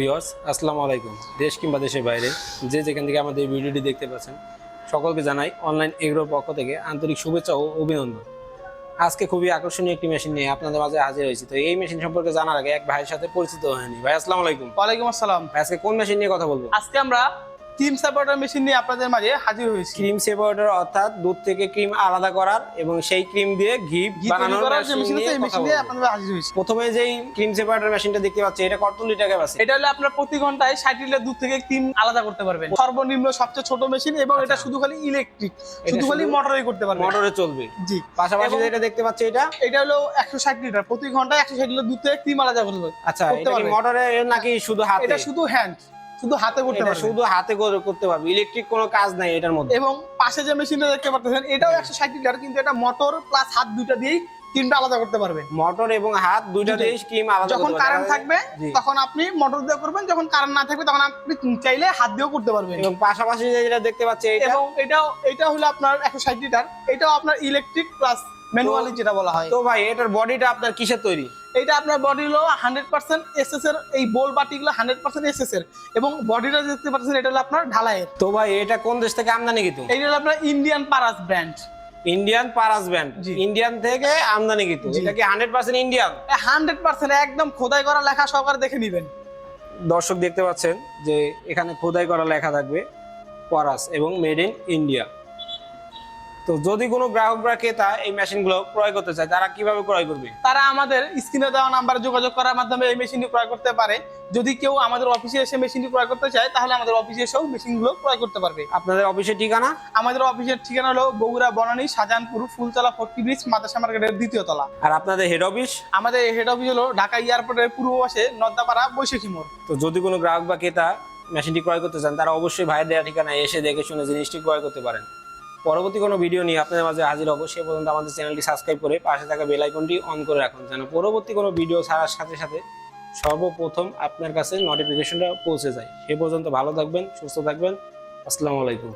Viewers আসসালামু আলাইকুম। দেশ কিংবা দেশের বাইরে যে যেখান থেকে আমাদের ভিডিওটি দেখতে পাচ্ছেন সকলকে জানাই অনলাইন এগ্রোর পক্ষ থেকে আন্তরিক শুভেচ্ছা ও অভিনন্দন। আজকে খুবই আকর্ষণীয় একটি মেশিন নিয়ে আপনাদের মাঝে হাজির হয়েছি। তো এই মেশিন সম্পর্কে জানার আগে এক ভাইয়ের সাথে পরিচিত হয়নি। ভাই আসসালামু আলাইকুম। ওয়ালাইকুম আসসালাম। আজকে কোন মেশিন নিয়ে কথা বলব? আজকে আমরা ক্রিম সাপোর্টার মেশিন নিয়ে আপনাদের মাঝে হাজির হয়েছি। ক্রিম সেপারেটর অর্থাৎ দুধ থেকে ক্রিম আলাদা করার এবং সেই ক্রিম দিয়ে ঘি বানানোর মেশিন নিয়ে। আপনাদের হাজির হয়েছি। প্রথমে যেই ক্রিম সেপারেটর মেশিনটা দেখতে পাচ্ছি এটা কত লিটার ক্যাপাসিটি এটা হলো আপনার প্রতি ঘন্টায় ষাট লিটার দুধ থেকে ক্রিম আলাদা করতে পারবেন। সর্বনিম্ন সবচেয়ে ছোট মেশিন এবং এটা শুধু খালি ইলেকট্রিক শুধু খালি শুধু মোটরে করতে পারবেন। মোটরে চলবে। জি। পাশাপাশি যেটা দেখতে পাচ্ছি এটা? এটা হলো একশো ষাট লিটার প্রতি ঘন্টায় একশো ষাট লিটার দুধ থেকে ক্রিম আলাদা করতে পারবেন। আচ্ছা এটা কি মোটরে নাকি শুধু হাতে? এটা শুধু হ্যান্ড শুধু হাতে করতে এটা পারবেন শুধু হাতে করে করতে পারবে। ইলেকট্রিক কোনো কাজ নাই এটার মধ্যে। এবং পাশে যে মেশিনটা দেখতে পাচ্ছেন এটাও একশো ষাট লিটার কিন্তু এটা মোটর প্লাস হাত দুইটা দিয়েই ক্রিমটা আলাদা করতে পারবেন মোটর এবং হাত দুইটা দিয়ে ক্রিম আলাদা যখন কারেন্ট থাকবে তখন আপনি মোটর দিয়ে করবেন যখন কারেন্ট না থাকবে তখন আপনি চাইলে হাত দিয়েও করতে পারবেন। এবং পাশাপাশি যেটা দেখতে পাচ্ছি এটা এবং এটাও এটা হলো আপনার একশো ষাট লিটার এটাও আপনার ইলেকট্রিক প্লাস ম্যানুয়ালি যেটা বলা হয়। তো ভাই এটার বডিটা আপনার কিসের তৈরি? এটা আপনার বডি হলো হান্ড্রেড পার্সেন্ট এসএস এর এই বোল বাটিগুলো হান্ড্রেড পার্সেন্ট এসএস এর। এবং বডিটা দেখতে পাচ্ছেন এটা হলো আপনার ঢালাইয়ের। তো ভাই এটা কোন দেশ থেকে আমদানি কিন্তু এটা হলো আপনার Indian Paras brand Indian Paras band Indian থেকে আমদানি কিন্তু। এটা কি hundred percent Indian hundred percent একদম খোদাই করা লেখা সহকারে দেখে নেবেন। দর্শক দেখতে পাচ্ছেন যে এখানে খোদাই করা লেখা থাকবে পারাস এবং মেড ইন ইন্ডিয়া তো যদি কোনো গ্রাহক বা ক্রেতা এই মেশিনগুলো ক্রয় করতে চায় তারা কীভাবে ক্রয় করবে? তারা আমাদের স্ক্রিনে দেওয়া নাম্বারে যোগাযোগ করার মাধ্যমে এই মেশিনটি ক্রয় করতে পারে। যদি কেউ আমাদের অফিসে এসে মেশিনটি ক্রয় করতে চায় তাহলে আমাদের অফিসে এসেও মেশিনগুলো ক্রয় করতে পারবে। আপনাদের অফিসের ঠিকানা? আমাদের অফিসের ঠিকানা হলো বগুড়া বনানী শাহজাহানপুর ফুলতলা ফোর্টি ব্রিজ মাদাসা মার্কেটের দ্বিতীয় তলা। আর আপনাদের হেড অফিস আমাদের হেড অফিস হলো ঢাকা এয়ারপোর্টের পূর্ব পাশে নদ্দাপাড়া বৈশাখী মোড়। তো যদি কোনো গ্রাহক বা ক্রেতা মেশিনটি ক্রয় করতে চান তারা অবশ্যই ভাইয়ের দেওয়া ঠিকানায় এসে দেখে শুনে জিনিসটি ক্রয় করতে পারেন। পরবর্তী কোনো ভিডিও নিয়ে আপনাদের মাঝে হাজির হব, সে পর্যন্ত আমাদের চ্যানেলটি সাবস্ক্রাইব করে পাশে থাকা বেল আইকনটি অন করে রাখুন, যেন পরবর্তী কোনো ভিডিও ছাড়ার সাথে সাথে সর্বপ্রথম আপনার কাছে নোটিফিকেশনটা পৌঁছে যায়। সে পর্যন্ত ভালো থাকবেন, সুস্থ থাকবেন। আসসালামু আলাইকুম।